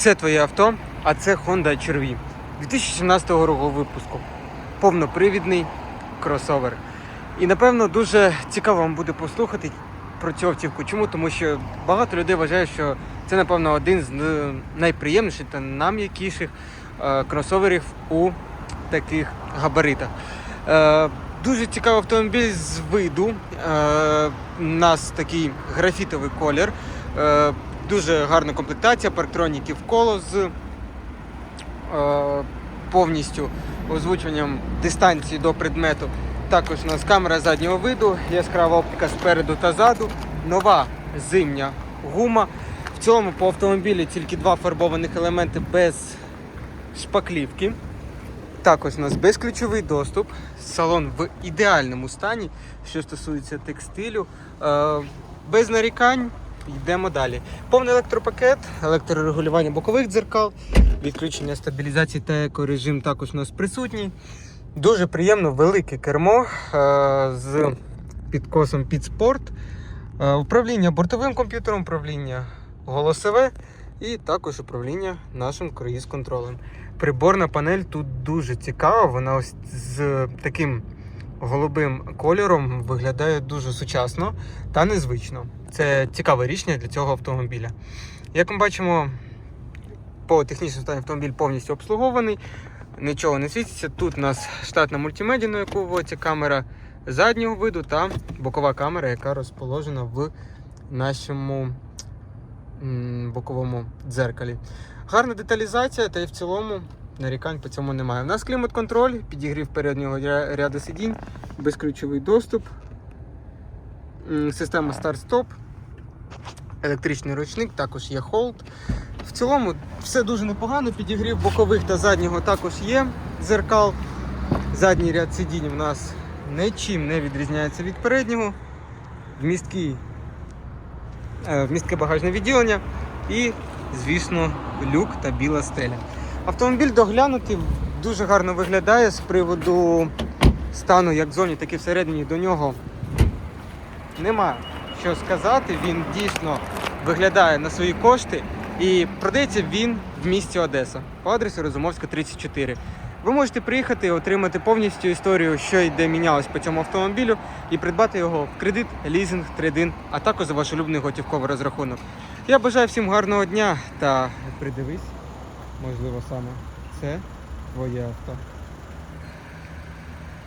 Це твоє авто, а це Honda HR-V 2017 року випуску. Повнопривідний кросовер. І напевно дуже цікаво вам буде послухати про цю автівку. Чому? Тому що багато людей вважає, що це, напевно, один з найприємніших та найм'якіших е, кросоверів у таких габаритах. Е, Дуже цікавий автомобіль з виду. Е, У нас такий графітовий колір. Дуже гарна комплектація, парктроніки в коло з е, повністю озвучуванням дистанції до предмету. Також у нас камера заднього виду, яскрава оптика спереду та ззаду, нова зимня гума. В цілому по автомобілі тільки два фарбованих елементи без шпаклівки. Також у нас безключовий доступ, салон в ідеальному стані, що стосується текстилю. Е, без нарікань йдемо далі. Повний електропакет, електрорегулювання бокових дзеркал, відключення стабілізації та екорежим також у нас присутній. Дуже приємно велике кермо е, з підкосом під спорт. Е, управління бортовим комп'ютером, управління голосове і також управління нашим круїз-контролем. Приборна панель тут дуже цікава. Вона ось з таким голубим кольором виглядає дуже сучасно та незвично. Це цікаве рішення для цього автомобіля. Як ми бачимо, по технічному стані автомобіль повністю обслугований, нічого не світиться. Тут у нас штатна мультимедіа, на яку вводиться камера заднього виду та бокова камера, яка розположена в нашому боковому дзеркалі. Гарна деталізація, та й в цілому нарікань по цьому немає. У нас клімат-контроль, підігрів переднього ряду сидінь, безключовий доступ, система старт-стоп, електричний ручник, також є холд. В цілому все дуже непогано. Підігрів бокових та заднього також є зеркал. Задній ряд сидінь у нас нічим не відрізняється від переднього. Вмісткий, е, вмістке багажне відділення і, звісно, люк та біла стеля. Автомобіль доглянутий, дуже гарно виглядає з приводу стану як ззовні, так і всередині до нього нема що сказати. Він дійсно виглядає на свої кошти і продається він в місті Одеса по адресу Розумовська 34. Ви можете приїхати і отримати повністю історію, що й де мінялось по цьому автомобілю, і придбати його в кредит, лізинг, трейдин, а також за ваш улюблений готівковий розрахунок. Я бажаю всім гарного дня та придивись, можливо, саме це твоє авто.